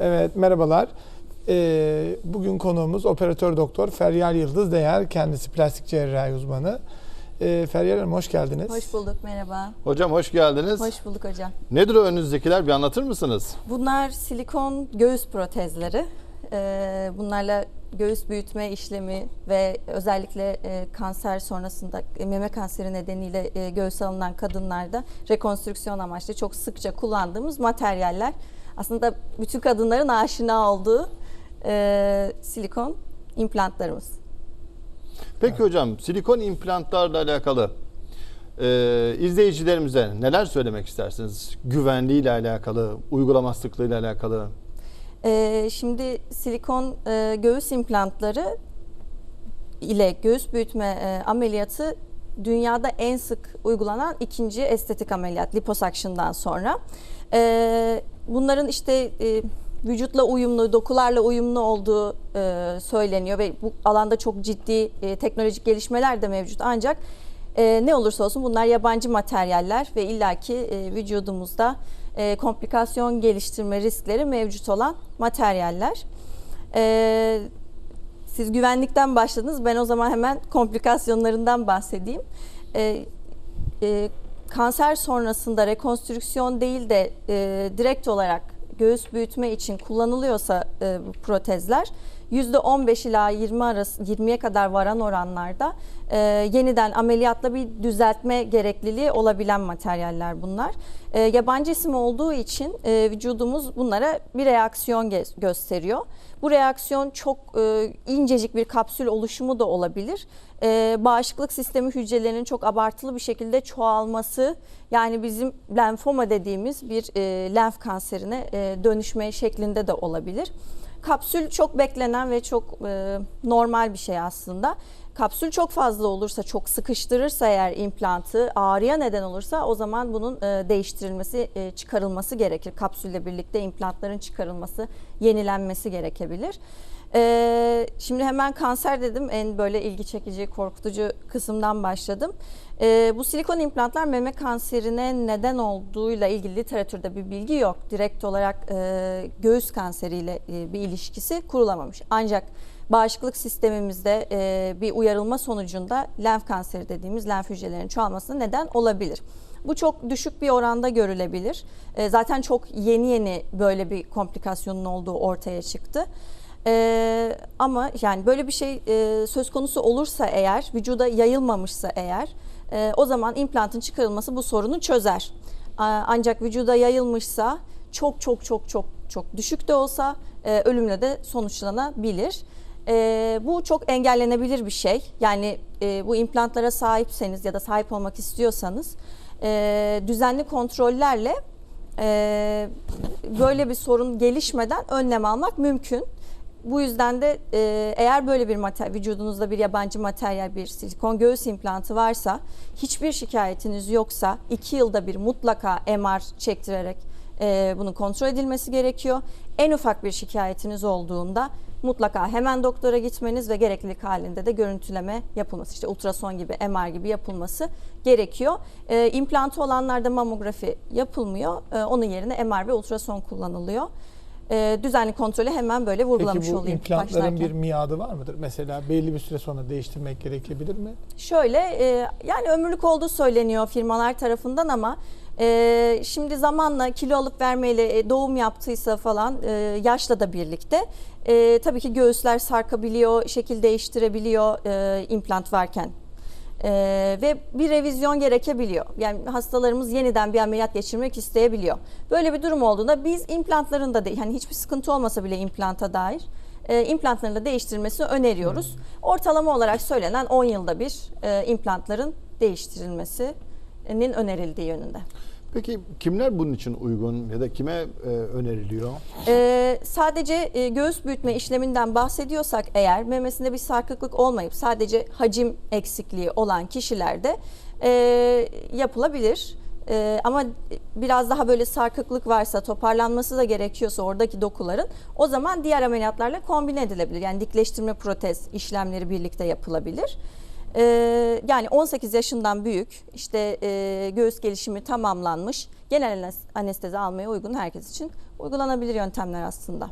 Evet, merhabalar. Ee, bugün konuğumuz operatör doktor Feryal Yıldız Değer. Kendisi plastik cerrahi uzmanı. Ee, Feryal Hanım hoş geldiniz. Hoş bulduk, merhaba. Hocam hoş geldiniz. Hoş bulduk hocam. Nedir o önünüzdekiler bir anlatır mısınız? Bunlar silikon göğüs protezleri. Ee, bunlarla göğüs büyütme işlemi ve özellikle e, kanser sonrasında e, meme kanseri nedeniyle e, göğüs alınan kadınlarda rekonstrüksiyon amaçlı çok sıkça kullandığımız materyaller. Aslında bütün kadınların aşina olduğu e, silikon implantlarımız. Peki hocam silikon implantlarla alakalı e, izleyicilerimize neler söylemek istersiniz? Güvenliğiyle alakalı, uygulama sıklığıyla alakalı. Ee, şimdi silikon e, göğüs implantları ile göğüs büyütme e, ameliyatı dünyada en sık uygulanan ikinci estetik ameliyat liposakşından sonra. Ee, bunların işte e, vücutla uyumlu, dokularla uyumlu olduğu e, söyleniyor ve bu alanda çok ciddi e, teknolojik gelişmeler de mevcut. Ancak e, ne olursa olsun bunlar yabancı materyaller ve illaki e, vücudumuzda e, komplikasyon geliştirme riskleri mevcut olan materyaller. E, siz güvenlikten başladınız. Ben o zaman hemen komplikasyonlarından bahsedeyim. E, e, kanser sonrasında rekonstrüksiyon değil de e, direkt olarak göğüs büyütme için kullanılıyorsa e, protezler %15 ila 20 arası 20'ye kadar varan oranlarda e, yeniden ameliyatla bir düzeltme gerekliliği olabilen materyaller bunlar. E, yabancı isim olduğu için e, vücudumuz bunlara bir reaksiyon gösteriyor. Bu reaksiyon çok e, incecik bir kapsül oluşumu da olabilir. E, bağışıklık sistemi hücrelerinin çok abartılı bir şekilde çoğalması yani bizim lenfoma dediğimiz bir e, lenf kanserine e, dönüşme şeklinde de olabilir. Kapsül çok beklenen ve çok e, normal bir şey aslında. Kapsül çok fazla olursa, çok sıkıştırırsa eğer implantı ağrıya neden olursa o zaman bunun e, değiştirilmesi, e, çıkarılması gerekir. Kapsülle birlikte implantların çıkarılması, yenilenmesi gerekebilir. E, şimdi hemen kanser dedim en böyle ilgi çekici, korkutucu kısımdan başladım. E, bu silikon implantlar meme kanserine neden olduğuyla ilgili literatürde bir bilgi yok. Direkt olarak e, göğüs kanseriyle e, bir ilişkisi kurulamamış. Ancak bağışıklık sistemimizde e, bir uyarılma sonucunda lenf kanseri dediğimiz lenf hücrelerinin çoğalmasına neden olabilir. Bu çok düşük bir oranda görülebilir. E, zaten çok yeni yeni böyle bir komplikasyonun olduğu ortaya çıktı. Ee, ama yani böyle bir şey e, söz konusu olursa eğer, vücuda yayılmamışsa eğer, e, o zaman implantın çıkarılması bu sorunu çözer. Ancak vücuda yayılmışsa çok çok çok çok çok düşük de olsa e, ölümle de sonuçlanabilir. E, bu çok engellenebilir bir şey. Yani e, bu implantlara sahipseniz ya da sahip olmak istiyorsanız e, düzenli kontrollerle e, böyle bir sorun gelişmeden önlem almak mümkün. Bu yüzden de e, eğer böyle bir materyal, vücudunuzda bir yabancı materyal, bir silikon göğüs implantı varsa, hiçbir şikayetiniz yoksa iki yılda bir mutlaka MR çektirerek e, bunun kontrol edilmesi gerekiyor. En ufak bir şikayetiniz olduğunda mutlaka hemen doktora gitmeniz ve gereklilik halinde de görüntüleme yapılması, işte ultrason gibi, MR gibi yapılması gerekiyor. E, implantı olanlarda mamografi yapılmıyor. E, onun yerine MR ve ultrason kullanılıyor e, düzenli kontrolü hemen böyle vurgulamış Peki bu olayım implantların başlarken. bir miadı var mıdır? Mesela belli bir süre sonra değiştirmek gerekebilir mi? Şöyle e, yani ömürlük olduğu söyleniyor firmalar tarafından ama e, şimdi zamanla kilo alıp vermeyle e, doğum yaptıysa falan e, yaşla da birlikte e, tabii ki göğüsler sarkabiliyor, şekil değiştirebiliyor e, implant varken. Ee, ve bir revizyon gerekebiliyor. Yani hastalarımız yeniden bir ameliyat geçirmek isteyebiliyor. Böyle bir durum olduğunda biz implantların da yani hiçbir sıkıntı olmasa bile implanta dair e, implantların da değiştirilmesini öneriyoruz. Ortalama olarak söylenen 10 yılda bir e, implantların değiştirilmesinin önerildiği yönünde. Peki kimler bunun için uygun ya da kime e, öneriliyor? Ee, sadece e, göğüs büyütme işleminden bahsediyorsak eğer memesinde bir sarkıklık olmayıp sadece hacim eksikliği olan kişilerde e, yapılabilir. E, ama biraz daha böyle sarkıklık varsa toparlanması da gerekiyorsa oradaki dokuların o zaman diğer ameliyatlarla kombine edilebilir. Yani dikleştirme protez işlemleri birlikte yapılabilir. E, yani 18 yaşından büyük, işte e, göğüs gelişimi tamamlanmış, genel anes- anestezi almaya uygun herkes için uygulanabilir yöntemler aslında.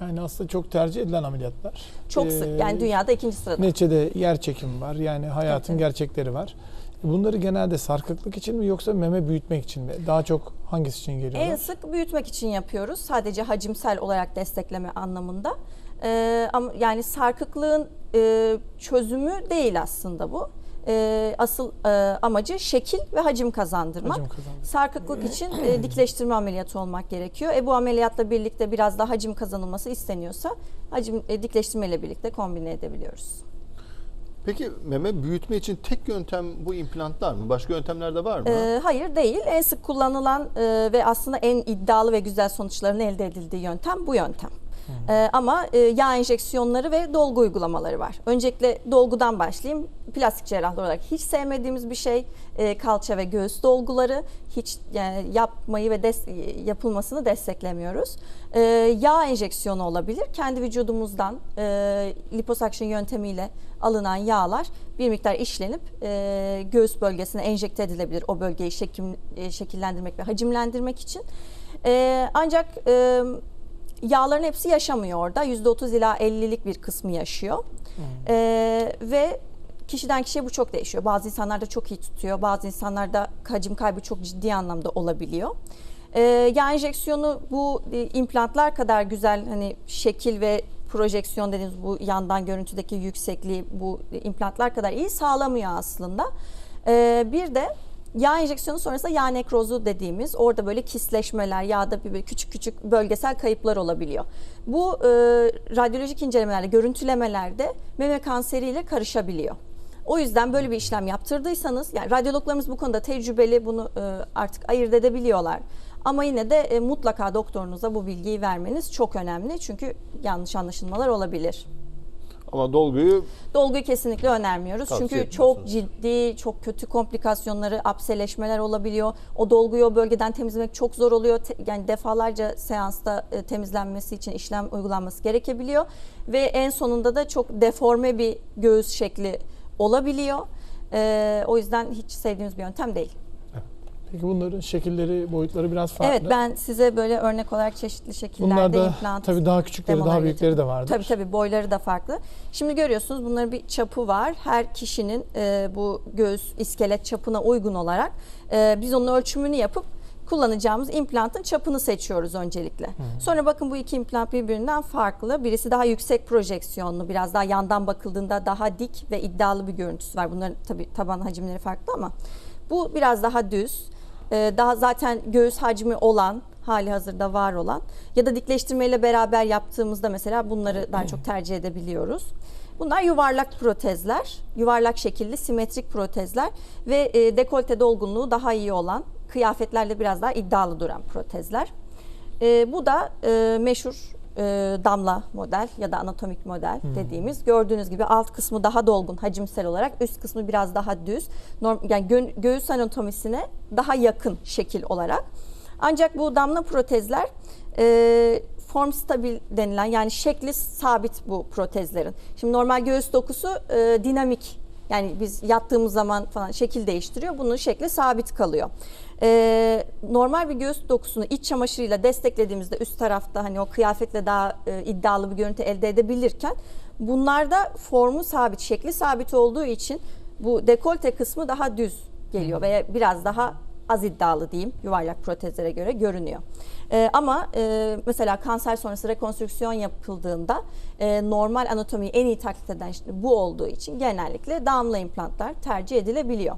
Yani aslında çok tercih edilen ameliyatlar. Çok Ee, sık, yani dünyada ikinci sırada. Neticede yer çekimi var. Yani hayatın Evet. gerçekleri var. Bunları genelde sarkıklık için mi yoksa meme büyütmek için mi? Daha çok hangisi için geliyorlar? En sık büyütmek için yapıyoruz. Sadece hacimsel olarak destekleme anlamında. Ee, ama yani sarkıklığın e, çözümü değil aslında bu. Ee, asıl e, amacı şekil ve hacim kazandırmak. Hacim kazandı. Sarkıklık için e, dikleştirme ameliyatı olmak gerekiyor. E, bu ameliyatla birlikte biraz daha hacim kazanılması isteniyorsa hacim e, dikleştirme ile birlikte kombine edebiliyoruz. Peki meme büyütme için tek yöntem bu implantlar mı? Başka yöntemler de var mı? Ee, hayır değil. En sık kullanılan e, ve aslında en iddialı ve güzel sonuçların elde edildiği yöntem bu yöntem. Ee, ama e, yağ enjeksiyonları ve dolgu uygulamaları var. Öncelikle dolgudan başlayayım. Plastik cerrahlar olarak hiç sevmediğimiz bir şey e, kalça ve göğüs dolguları. Hiç yani yapmayı ve des- yapılmasını desteklemiyoruz. Ee, yağ enjeksiyonu olabilir. Kendi vücudumuzdan e, liposuction yöntemiyle alınan yağlar bir miktar işlenip e, göğüs bölgesine enjekte edilebilir. O bölgeyi şekil, e, şekillendirmek ve hacimlendirmek için. E, ancak e, yağların hepsi yaşamıyor orada. %30 ila 50'lik bir kısmı yaşıyor. E, ve kişiden kişiye bu çok değişiyor. Bazı insanlarda çok iyi tutuyor. Bazı insanlarda hacim kaybı çok ciddi anlamda olabiliyor. E, yağ enjeksiyonu bu e, implantlar kadar güzel hani şekil ve projeksiyon dediğimiz bu yandan görüntüdeki yüksekliği bu implantlar kadar iyi sağlamıyor aslında. E, bir de Yağ enjeksiyonu sonrasında yağ nekrozu dediğimiz orada böyle kisleşmeler, yağda bir küçük küçük bölgesel kayıplar olabiliyor. Bu e, radyolojik incelemelerde, görüntülemelerde meme kanseriyle karışabiliyor. O yüzden böyle bir işlem yaptırdıysanız, yani radyologlarımız bu konuda tecrübeli, bunu e, artık ayırt edebiliyorlar. Ama yine de e, mutlaka doktorunuza bu bilgiyi vermeniz çok önemli. Çünkü yanlış anlaşılmalar olabilir. Ama dolguyu Dolguyu kesinlikle önermiyoruz. Çünkü çok ciddi, çok kötü komplikasyonları, apseleşmeler olabiliyor. O dolguyu o bölgeden temizlemek çok zor oluyor. Te- yani defalarca seansta e, temizlenmesi için işlem uygulanması gerekebiliyor. Ve en sonunda da çok deforme bir göğüs şekli olabiliyor. E, o yüzden hiç sevdiğimiz bir yöntem değil. Peki bunların şekilleri, boyutları biraz farklı. Evet ben size böyle örnek olarak çeşitli şekillerde Bunlar da implant tabii daha küçükleri, daha büyükleri de vardır. Tabii tabii boyları da farklı. Şimdi görüyorsunuz bunların bir çapı var. Her kişinin e, bu göğüs iskelet çapına uygun olarak e, biz onun ölçümünü yapıp kullanacağımız implantın çapını seçiyoruz öncelikle. Sonra bakın bu iki implant birbirinden farklı. Birisi daha yüksek projeksiyonlu, biraz daha yandan bakıldığında daha dik ve iddialı bir görüntüsü var. Bunların tabii taban hacimleri farklı ama bu biraz daha düz. Ee, daha zaten göğüs hacmi olan, hali hazırda var olan ya da dikleştirmeyle beraber yaptığımızda mesela bunları daha çok tercih edebiliyoruz. Bunlar yuvarlak protezler, yuvarlak şekilli simetrik protezler ve e, dekolte dolgunluğu daha iyi olan, kıyafetlerde biraz daha iddialı duran protezler. E, bu da e, meşhur e, damla model ya da anatomik model dediğimiz. Gördüğünüz gibi alt kısmı daha dolgun hacimsel olarak, üst kısmı biraz daha düz. Norm, yani gö- göğüs anatomisine daha yakın şekil olarak. Ancak bu damla protezler e, form stabil denilen yani şekli sabit bu protezlerin. Şimdi normal göğüs dokusu e, dinamik yani biz yattığımız zaman falan şekil değiştiriyor. Bunun şekli sabit kalıyor. Ee, normal bir göğüs dokusunu iç çamaşırıyla desteklediğimizde üst tarafta hani o kıyafetle daha e, iddialı bir görüntü elde edebilirken bunlarda formu sabit, şekli sabit olduğu için bu dekolte kısmı daha düz geliyor veya biraz daha az iddialı diyeyim yuvarlak protezlere göre görünüyor. Ee, ama e, mesela kanser sonrası rekonstrüksiyon yapıldığında e, normal anatomiyi en iyi taklit eden işte bu olduğu için genellikle damla implantlar tercih edilebiliyor.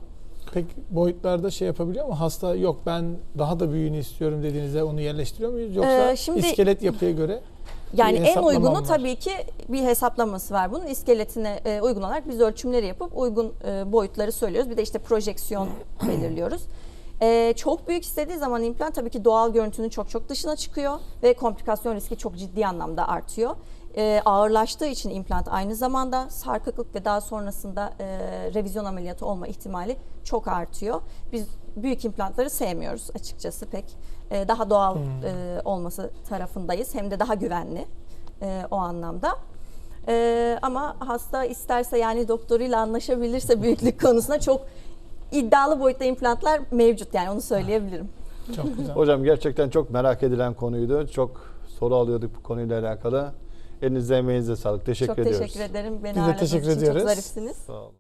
Peki boyutlarda şey yapabiliyor mu? Hasta yok ben daha da büyüğünü istiyorum dediğinizde onu yerleştiriyor muyuz? Yoksa Ee, şimdi- iskelet yapıya göre Yani en uygunu var. tabii ki bir hesaplaması var bunun. İskeletine e, uygun olarak biz ölçümleri yapıp uygun e, boyutları söylüyoruz. Bir de işte projeksiyon belirliyoruz. E, çok büyük istediği zaman implant tabii ki doğal görüntünün çok çok dışına çıkıyor ve komplikasyon riski çok ciddi anlamda artıyor. E, ağırlaştığı için implant aynı zamanda sarkıklık ve daha sonrasında e, revizyon ameliyatı olma ihtimali çok artıyor. Biz büyük implantları sevmiyoruz açıkçası pek. E, daha doğal e, olması tarafındayız hem de daha güvenli e, o anlamda. E, ama hasta isterse yani doktoruyla anlaşabilirse büyüklük konusunda çok iddialı boyutta implantlar mevcut yani onu söyleyebilirim. Çok güzel. Hocam gerçekten çok merak edilen konuydu. Çok soru alıyorduk bu konuyla alakalı. Elinize emeğinize sağlık. Teşekkür çok ediyoruz. teşekkür ederim. Beni Biz de teşekkür için ediyoruz. Çok zarifsiniz. Sağ olun.